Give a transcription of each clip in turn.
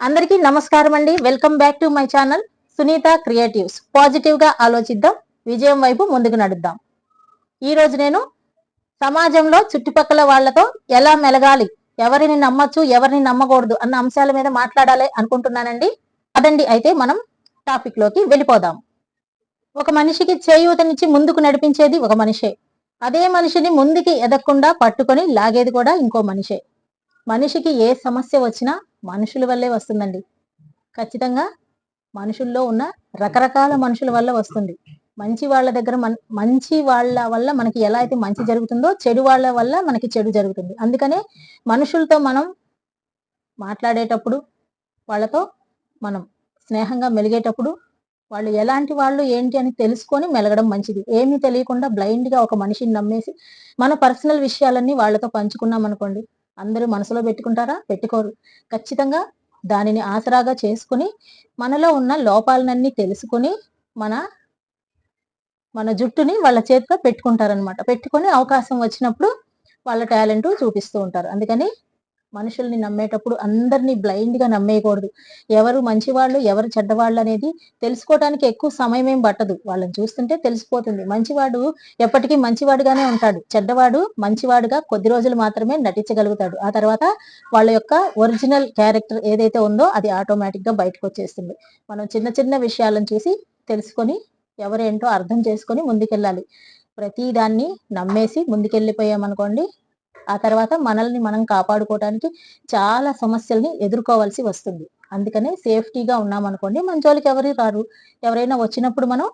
అందరికీ నమస్కారం అండి. Welcome back to my channel Sunitha creatives పాజిటివ్గా ఆలోచిద్దాం విజయం వైపు ముందుకు నడుద్దాం. ఈ రోజు నేను సమాజంలో చుట్టుపక్కల వాళ్ళతో ఎలా మెలగాలి ఎవరిని నమ్మచ్చు ఎవరిని నమ్మకూడదు అన్న అంశాల మీద మాట్లాడాలి అనుకుంటున్నానండి. అదండి అయితే మనం టాపిక్లోకి వెళ్ళిపోదాం. ఒక మనిషికి చేయూతనిచ్చి ముందుకు నడిపించేది ఒక మనిషే. అదే మనిషిని ముందుకి ఎదగకుండా పట్టుకొని లాగేది కూడా ఇంకో మనిషే. మనిషికి ఏ సమస్య వచ్చినా మనుషుల వల్లే వస్తుందండి. ఖచ్చితంగా మనుషుల్లో ఉన్న రకరకాల మనుషుల వల్ల వస్తుంది. మంచి వాళ్ళ దగ్గర మన మంచి వాళ్ళ వల్ల మనకి ఎలా అయితే మంచి జరుగుతుందో చెడు వాళ్ళ వల్ల మనకి చెడు జరుగుతుంది. అందుకనే మనుషులతో మనం మాట్లాడేటప్పుడు వాళ్ళతో మనం స్నేహంగా మెలిగేటప్పుడు వాళ్ళు ఎలాంటి వాళ్ళు ఏంటి అని తెలుసుకొని మెలగడం మంచిది. ఏమీ తెలియకుండా బ్లైండ్గా ఒక మనిషిని నమ్మేసి మన పర్సనల్ విషయాలన్నీ వాళ్ళతో పంచుకున్నాం అనుకోండి అందరూ మనసులో పెట్టుకుంటారా? పెట్టుకోరు. ఖచ్చితంగా దానిని ఆసరాగా చేసుకుని మనలో ఉన్న లోపాలనన్నీ తెలుసుకుని మన మన జుట్టుని వాళ్ళ చేతిలో పెట్టుకుంటారనమాట పెట్టుకొని అవకాశం వచ్చినప్పుడు వాళ్ళ టాలెంట్ చూపిస్తూ ఉంటారు. అందుకని మనుషుల్ని నమ్మేటప్పుడు అందరినీ బ్లైండ్గా నమ్మేయకూడదు. ఎవరు మంచివాళ్ళు ఎవరు చెడ్డవాళ్ళు అనేది తెలుసుకోవడానికి ఎక్కువ సమయం ఏం పట్టదు. వాళ్ళని చూస్తుంటే తెలిసిపోతుంది. మంచివాడు ఎప్పటికీ మంచివాడుగానే ఉంటాడు. చెడ్డవాడు మంచివాడుగా కొద్ది రోజులు మాత్రమే నటించగలుగుతాడు. ఆ తర్వాత వాళ్ళ యొక్క ఒరిజినల్ క్యారెక్టర్ ఏదైతే ఉందో అది ఆటోమేటిక్గా బయటకు వచ్చేస్తుంది మనం చిన్న చిన్న విషయాలను చూసి తెలుసుకొని ఎవరేంటో అర్థం చేసుకొని ముందుకెళ్ళాలి. ప్రతి దాన్ని నమ్మేసి ముందుకెళ్ళిపోయామనుకోండి ఆ తర్వాత మనల్ని మనం కాపాడుకోవడానికి చాలా సమస్యల్ని ఎదుర్కోవాల్సి వస్తుంది. అందుకనే సేఫ్టీగా ఉన్నామనుకోండి మంచోళ్ళకి ఎవరు రారు. ఎవరైనా వచ్చినప్పుడు మనం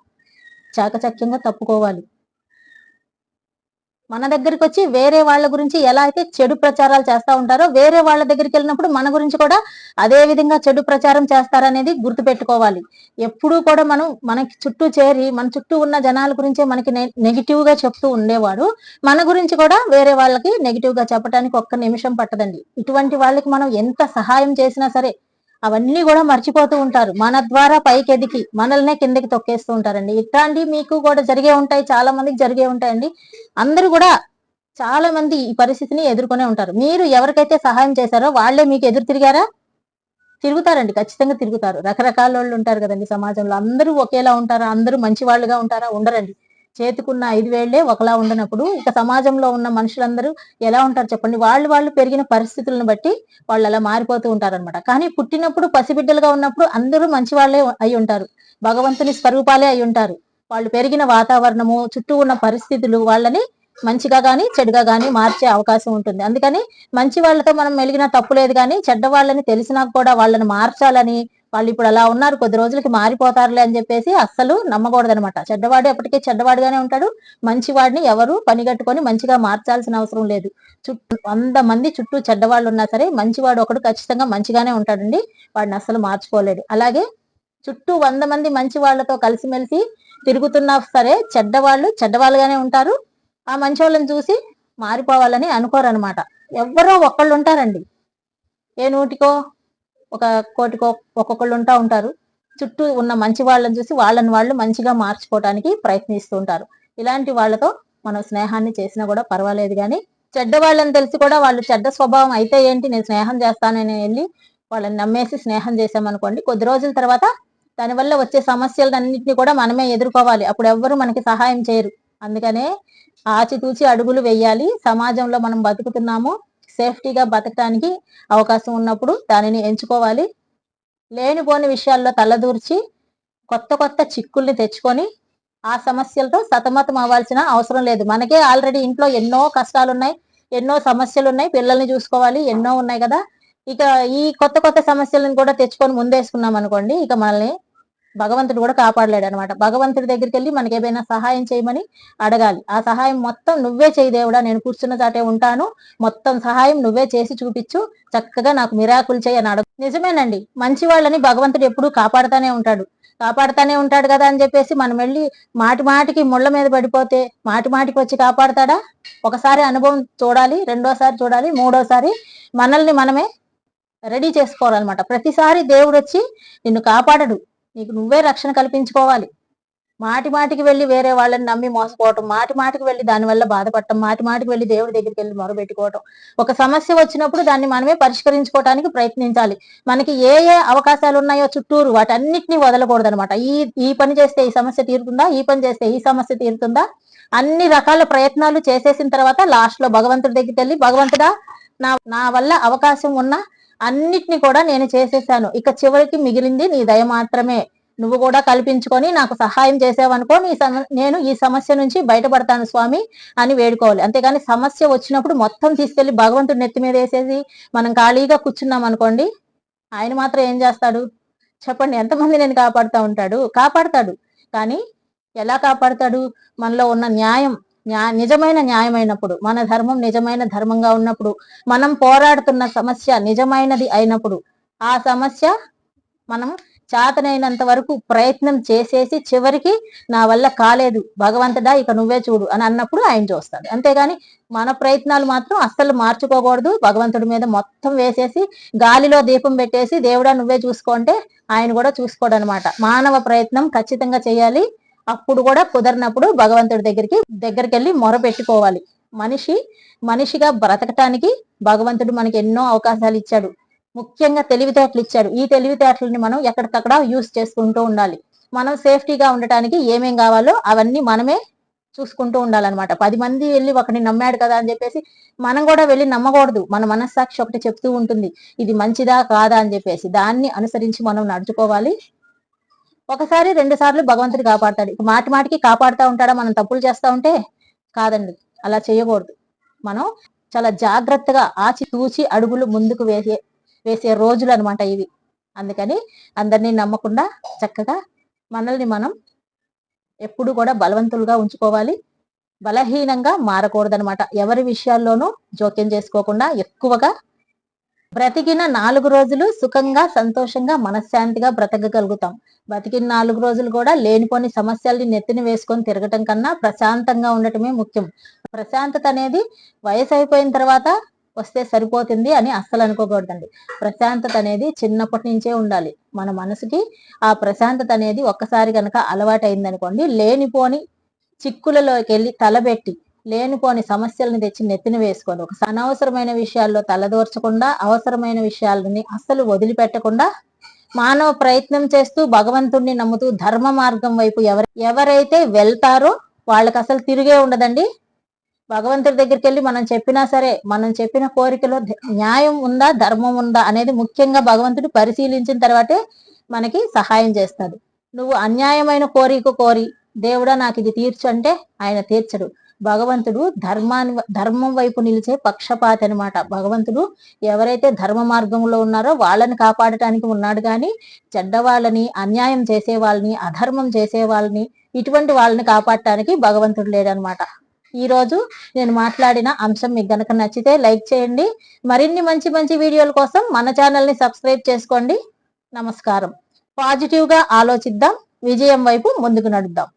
చాకచక్యంగా తప్పుకోవాలి. మన దగ్గరికి వచ్చి వేరే వాళ్ళ గురించి ఎలా అయితే చెడు ప్రచారాలు చేస్తా ఉంటారో వేరే వాళ్ళ దగ్గరికి వెళ్ళినప్పుడు మన గురించి కూడా అదే విధంగా చెడు ప్రచారం చేస్తారనేది గుర్తు పెట్టుకోవాలి ఎప్పుడూ కూడా మనం మనకి చుట్టూ చేరి మన చుట్టూ ఉన్న జనాల గురించే మనకి నెగిటివ్గా చెప్తూ ఉండేవాడు. మన గురించి కూడా వేరే వాళ్ళకి నెగిటివ్గా చెప్పడానికి ఒక్క నిమిషం పట్టదండి. ఇటువంటి వాళ్ళకి మనం ఎంత సహాయం చేసినా సరే అవన్నీ కూడా మర్చిపోతూ ఉంటారు. మన ద్వారా పైకెదికి మనల్నే కిందకి తొక్కేస్తూ ఉంటారండి. ఇట్లాంటివి మీకు కూడా జరిగే ఉంటాయి చాలా మందికి జరిగే ఉంటాయండి. అందరూ కూడా చాలా మంది ఈ పరిస్థితిని ఎదుర్కొనే ఉంటారు. మీరు ఎవరికైతే సహాయం చేశారో వాళ్ళే మీకు ఎదురు తిరిగారా? తిరుగుతారండి ఖచ్చితంగా తిరుగుతారు. రకరకాల వాళ్ళు ఉంటారు కదండి సమాజంలో. అందరూ ఒకేలా ఉంటారా? అందరూ మంచి వాళ్ళుగా ఉంటారా? ఉండరండి. చేతికున్న ఐదు వేళ్ళే ఒకలా ఉండనప్పుడు ఇక సమాజంలో ఉన్న మనుషులందరూ ఎలా ఉంటారు చెప్పండి? వాళ్ళు వాళ్ళు పెరిగిన పరిస్థితులను బట్టి వాళ్ళు అలా మారిపోతూ ఉంటారనమాట కానీ పుట్టినప్పుడు పసిబిడ్డలుగా ఉన్నప్పుడు అందరూ మంచి వాళ్ళే అయి ఉంటారు. భగవంతుని స్వరూపాలే అయి ఉంటారు. వాళ్ళు పెరిగిన వాతావరణము చుట్టూ ఉన్న పరిస్థితులు వాళ్ళని మంచిగా గాని చెడుగా గాని మార్చే అవకాశం ఉంటుంది. అందుకని మంచి వాళ్ళతో మనం మెలిగిన తప్పు లేదు కానీ చెడ్డ వాళ్ళని తెలిసినా కూడా వాళ్ళని మార్చాలని వాళ్ళు ఇప్పుడు అలా ఉన్నారు కొద్ది రోజులకి మారిపోతారులే అని చెప్పేసి అస్సలు నమ్మకూడదనమాట. చెడ్డవాడు ఎప్పటికీ చెడ్డవాడుగానే ఉంటాడు. మంచివాడిని ఎవరు పనిగట్టుకొని మంచిగా మార్చాల్సిన అవసరం లేదు. చుట్టూ వంద మంది చుట్టూ చెడ్డవాళ్ళు ఉన్నా సరే మంచివాడు ఒకడు ఖచ్చితంగా మంచిగానే ఉంటాడండి. వాడిని అస్సలు మార్చుకోలేడు అలాగే చుట్టూ వంద మంది మంచి వాళ్ళతో కలిసిమెలిసి తిరుగుతున్నా సరే చెడ్డవాళ్ళు చెడ్డవాళ్ళుగానే ఉంటారు. ఆ మంచివాళ్ళని చూసి మారిపోవాలని అనుకోరనమాట. ఎవరో ఒక్కళ్ళు ఉంటారండి. ఏ నూటికో ఒక కోటికో ఒక్కొక్కళ్ళు ఉంటా ఉంటారు. చుట్టూ ఉన్న మంచి వాళ్ళని చూసి వాళ్ళని వాళ్ళు మంచిగా మార్చుకోవడానికి ప్రయత్నిస్తూ ఉంటారు. ఇలాంటి వాళ్ళతో మనం స్నేహాన్ని చేసినా కూడా పర్వాలేదు కానీ చెడ్డ వాళ్ళని తెలిసి కూడా వాళ్ళు చెడ్డ స్వభావం అయితే ఏంటి? నేను స్నేహం చేస్తానని వెళ్ళి వాళ్ళని నమ్మేసి స్నేహం చేసామనుకోండి కొద్ది రోజుల తర్వాత దానివల్ల వచ్చే సమస్యలన్నింటినీ కూడా మనమే ఎదుర్కోవాలి. అప్పుడు ఎవ్వరు మనకి సహాయం చేయరు. అందుకనే ఆచితూచి అడుగులు వేయాలి. సమాజంలో మనం బతుకుతున్నాము. సేఫ్టీగా బతకడానికి అవకాశం ఉన్నప్పుడు దానిని ఎంచుకోవాలి. లేనిపోని విషయాల్లో తలదూర్చి కొత్త కొత్త చిక్కుల్ని తెచ్చుకొని ఆ సమస్యలతో సతమతం అవ్వాల్సిన అవసరం లేదు. మనకే ఆల్రెడీ ఇంట్లో ఎన్నో కష్టాలు ఉన్నాయి ఎన్నో సమస్యలు ఉన్నాయి పిల్లల్ని చూసుకోవాలి ఎన్నో ఉన్నాయి కదా. ఇక ఈ కొత్త కొత్త సమస్యలను కూడా తెచ్చుకొని ముందేసుకున్నాం అనుకోండి ఇక మనల్ని భగవంతుడు కూడా కాపాడలేడు అనమాట భగవంతుడి దగ్గరికి వెళ్ళి మనకి ఏమైనా సహాయం చేయమని అడగాలి. ఆ సహాయం మొత్తం నువ్వే చేయి దేవుడా నేను కూర్చున్న చాటే ఉంటాను. మొత్తం సహాయం నువ్వే చేసి చూపించు. చక్కగా నాకు మిరాకులు చేయి అని అడగ. నిజమేనండి. మంచి వాళ్ళని భగవంతుడు ఎప్పుడూ కాపాడుతానే ఉంటాడు. కాపాడుతానే ఉంటాడు కదా అని చెప్పేసి మనం వెళ్ళి మాటి మాటికి ముళ్ళ మీద పడిపోతే మాటి మాటికి వచ్చి కాపాడతాడా? ఒకసారి అనుభవం చూడాలి రెండోసారి చూడాలి మూడోసారి మనల్ని మనమే రెడీ చేసుకోవాలన్నమాట. ప్రతిసారి దేవుడు వచ్చి నిన్ను కాపాడడు. నీకు నువ్వే రక్షణ కల్పించుకోవాలి. మాటి మాటికి వెళ్ళి వేరే వాళ్ళని నమ్మి మోసపోవటం మాటి మాటికి వెళ్ళి దాని వల్ల బాధపడటం మాటి మాటికి వెళ్ళి దేవుడి దగ్గరికి వెళ్ళి మొరబెట్టుకోవటం ఒక సమస్య వచ్చినప్పుడు దాన్ని మనమే పరిష్కరించుకోవడానికి ప్రయత్నించాలి. మనకి ఏ ఏ అవకాశాలు ఉన్నాయో చుట్టూరు వాటన్నిటిని వదలకూడదు అనమాట ఈ ఈ పని చేస్తే ఈ సమస్య తీరుతుందా? ఈ పని చేస్తే ఈ సమస్య తీరుతుందా? అన్ని రకాల ప్రయత్నాలు చేసేసిన తర్వాత లాస్ట్లో భగవంతుడి దగ్గరికి వెళ్ళి భగవంతుడా నా నా వల్ల అవకాశం ఉన్న అన్నిటిని కూడా నేను చేసేసాను. ఇక చివరికి మిగిలింది నీ దయ మాత్రమే. నువ్వు కూడా కల్పించుకొని నాకు సహాయం చేసావనుకో నీ నేను ఈ సమస్య నుంచి బయటపడతాను స్వామి అని వేడుకోవాలి. అంతేగాని సమస్య వచ్చినప్పుడు మొత్తం తీసుకెళ్ళి భగవంతుడి నెత్తి మీద వేసేసి మనం ఖాళీగా కూర్చున్నాం అనుకోండి ఆయన మాత్రం ఏం చేస్తాడు? చెప్పండి ఎంతమంది నేను కాపాడుతూ ఉంటాడు? కాపాడతాడు. కానీ ఎలా కాపాడతాడు? మనలో ఉన్న న్యాయం నిజమైన న్యాయమైనప్పుడు మన ధర్మం నిజమైన ధర్మంగా ఉన్నప్పుడు మనం పోరాడుతున్న సమస్య నిజమైనది అయినప్పుడు ఆ సమస్య మనం చేతనైనంత వరకు ప్రయత్నం చేసేసి చివరికి నా వల్ల కాలేదు భగవంతుడా ఇక నువ్వే చూడు అని అన్నప్పుడు ఆయన చూస్తాడు. అంతేగాని మన ప్రయత్నాలు మాత్రం అస్సలు మార్చుకోకూడదు. భగవంతుడి మీద మొత్తం వేసేసి గాలిలో దీపం పెట్టేసి దేవుడా నువ్వే చూసుకుంటే ఆయన కూడా చూసుకోడు అనమాట మానవ ప్రయత్నం ఖచ్చితంగా చేయాలి. అప్పుడు కూడా కుదరినప్పుడు భగవంతుడి దగ్గరికి దగ్గరికి వెళ్ళి మొర పెట్టుకోవాలి. మనిషి మనిషిగా బ్రతకటానికి భగవంతుడు మనకి ఎన్నో అవకాశాలు ఇచ్చాడు. ముఖ్యంగా తెలివితేటలు ఇచ్చాడు. ఈ తెలివితేటలని మనం ఎక్కడికక్కడ యూస్ చేసుకుంటూ ఉండాలి. మనం సేఫ్టీగా ఉండటానికి ఏమేం కావాలో అవన్నీ మనమే చూసుకుంటూ ఉండాలన్నమాట. పది మంది వెళ్ళి ఒకరిని నమ్మాడు కదా అని చెప్పేసి మనం కూడా వెళ్ళి నమ్మకూడదు. మన మనస్సాక్షి ఒకటి చెప్తూ ఉంటుంది. ఇది మంచిదా కాదా అని చెప్పేసి. దాన్ని అనుసరించి మనం నడుచుకోవాలి. ఒకసారి రెండు సార్లు భగవంతుడు కాపాడతాడు. ఇక మాటి మాటికి కాపాడుతూ ఉంటాడా? మనం తప్పులు చేస్తూ ఉంటే కాదండి. అలా చేయకూడదు. మనం చాలా జాగ్రత్తగా ఆచి తూచి అడుగులు ముందుకు వేసే వేసే రోజులు అనమాట ఇవి. అందుకని అందరినీ నమ్మకుండా చక్కగా మనల్ని మనం ఎప్పుడు కూడా బలవంతులుగా ఉంచుకోవాలి. బలహీనంగా మారకూడదనమాట ఎవరి విషయాల్లోనూ జోక్యం చేసుకోకుండా ఎక్కువగా బ్రతికిన నాలుగు రోజులు సుఖంగా సంతోషంగా మనశ్శాంతిగా బ్రతకగలుగుతాం. బ్రతికిన నాలుగు రోజులు కూడా లేనిపోని సమస్యల్ని నెత్తిన వేసుకొని తిరగటం కన్నా ప్రశాంతంగా ఉండటమే ముఖ్యం. ప్రశాంతత అనేది వయసు అయిపోయిన తర్వాత వస్తే సరిపోతుంది అని అస్సలు అనుకోకూడదండి. ప్రశాంతత అనేది చిన్నప్పటి నుంచే ఉండాలి. మన మనసుకి ఆ ప్రశాంతత అనేది ఒక్కసారి కనుక అలవాటు అయిందనుకోండి లేనిపోని చిక్కులలోకి వెళ్ళి తలబెట్టి లేనిపోని సమస్యలను తెచ్చి నెత్తిన వేసుకొని ఒక అనవసరమైన విషయాల్లో తలదోర్చకుండా అవసరమైన విషయాలని అస్సలు వదిలిపెట్టకుండా మానవ ప్రయత్నం చేస్తూ భగవంతుణ్ణి నమ్ముతూ ధర్మ మార్గం వైపు ఎవరు ఎవరైతే వెళ్తారో వాళ్ళకి అసలు తిరిగే ఉండదండి. భగవంతుడి దగ్గరికి వెళ్ళి మనం చెప్పినా సరే మనం చెప్పిన కోరికలో న్యాయం ఉందా ధర్మం ఉందా అనేది ముఖ్యంగా భగవంతుడు పరిశీలించిన తర్వాతే మనకి సహాయం చేస్తాడు. నువ్వు అన్యాయమైన కోరిక కోరి దేవుడా నాకు ఇది తీర్చు అంటే ఆయన తీర్చడు. భగవంతుడు ధర్మాన్ని ధర్మం వైపు నిలిచే పక్షపాతి అనమాట భగవంతుడు ఎవరైతే ధర్మ మార్గంలో ఉన్నారో వాళ్ళని కాపాడటానికి ఉన్నాడు కానీ చెడ్డవాళ్ళని అన్యాయం చేసే వాళ్ళని అధర్మం చేసే వాళ్ళని ఇటువంటి వాళ్ళని కాపాడటానికి భగవంతుడు లేడనమాట ఈ రోజు నేను మాట్లాడిన అంశం మీకు గనక నచ్చితే లైక్ చేయండి. మరిన్ని మంచి మంచి వీడియోల కోసం మన ఛానల్ని సబ్స్క్రైబ్ చేసుకోండి. నమస్కారం. పాజిటివ్గా ఆలోచిద్దాం. విజయం వైపు ముందుకు నడుద్దాం.